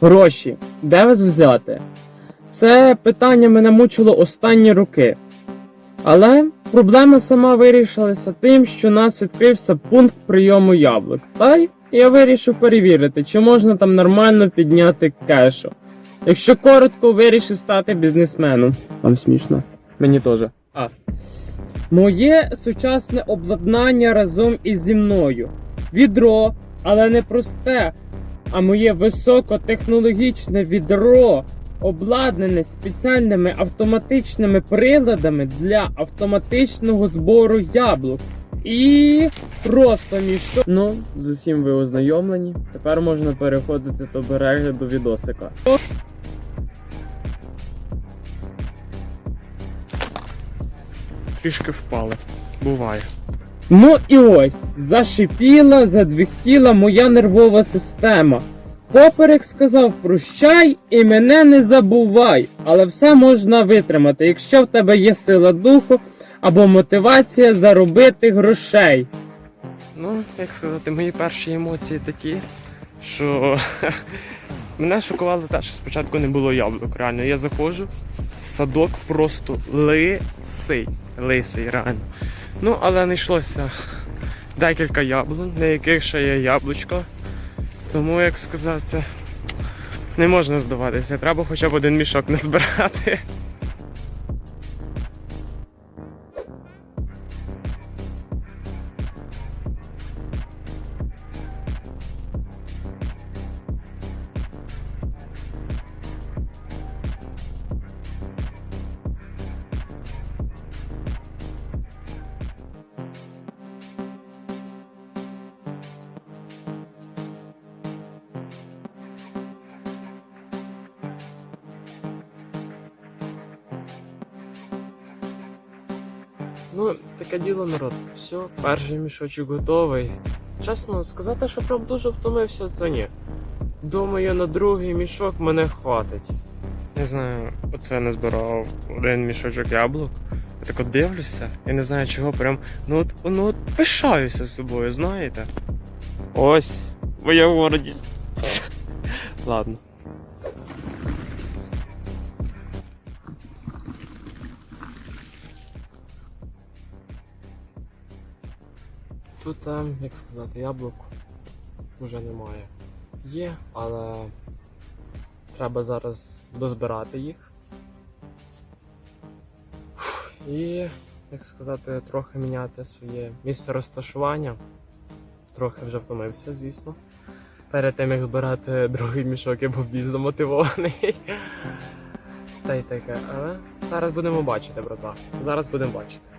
Гроші. Де вас взяти? Це питання мене мучило останні роки. Але проблема сама вирішилася тим, що у нас відкрився пункт прийому яблук. Та й я вирішив перевірити, чи можна там нормально підняти кешу. Якщо коротко, вирішив стати бізнесменом. Вам смішно? Мені теж. А. Моє сучасне обладнання разом із зі мною. Відро, але не просте, а моє високотехнологічне відро обладнане спеціальними автоматичними приладами для автоматичного збору яблук. І просто мішок. Ну, з усім ви ознайомлені. Тепер можна переходити до перегляду відосика. Трішки впали. Буває. Ну і ось зашипіла, задвихтіла моя нервова система. Поперек сказав прощай і мене не забувай, але все можна витримати, якщо в тебе є сила духу або мотивація заробити грошей. Ну, як сказати, мої перші емоції такі, що мене шокувало те, що спочатку не було яблук. Реально, я заходжу, садок просто лисий. Лисий, реально. Ну, але не йшлося декілька яблунь, на яких ще є яблучко. Тому, як сказати, не можна здаватися. Треба хоча б один мішок не Ну, таке діло, народ. Все, перший мішочок готовий. Чесно, сказати, що прям дуже втомився, то ні. Думаю, на другий мішок мене хватить. Не знаю, оце не збирав один мішочок яблук. Я так от дивлюся і не знаю чого, прям ну от, ну от пишаюся собою, знаєте. Ось, моя гордість. Ладно. Тут, ем, як сказати, яблук вже немає. Є, але треба зараз дозбирати їх. І, як сказати, трохи міняти своє місце розташування. Трохи вже втомився, звісно. Перед тим як збирати другий мішок, я був більш замотивований. Та й таке, але зараз будемо бачити, брата. Зараз будемо бачити.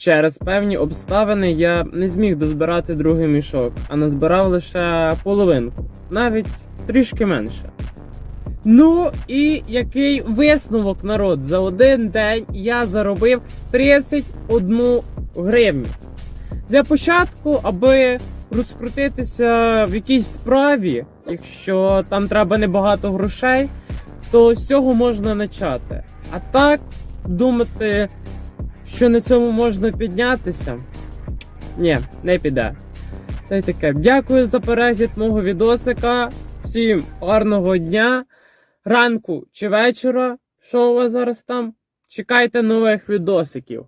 Через певні обставини я не зміг дозбирати другий мішок, а назбирав лише половинку, навіть трішки менше. Ну і який висновок, народ? За один день я заробив 31 гривню. Для початку, аби розкрутитися в якійсь справі, якщо там треба небагато грошей, то з цього можна почати. А так, думати, що на цьому можна піднятися? Ні, не піде. Та й таке. Дякую за перегляд мого відосика. Всім гарного дня, ранку чи вечора. Що у вас зараз там? Чекайте нових відосиків.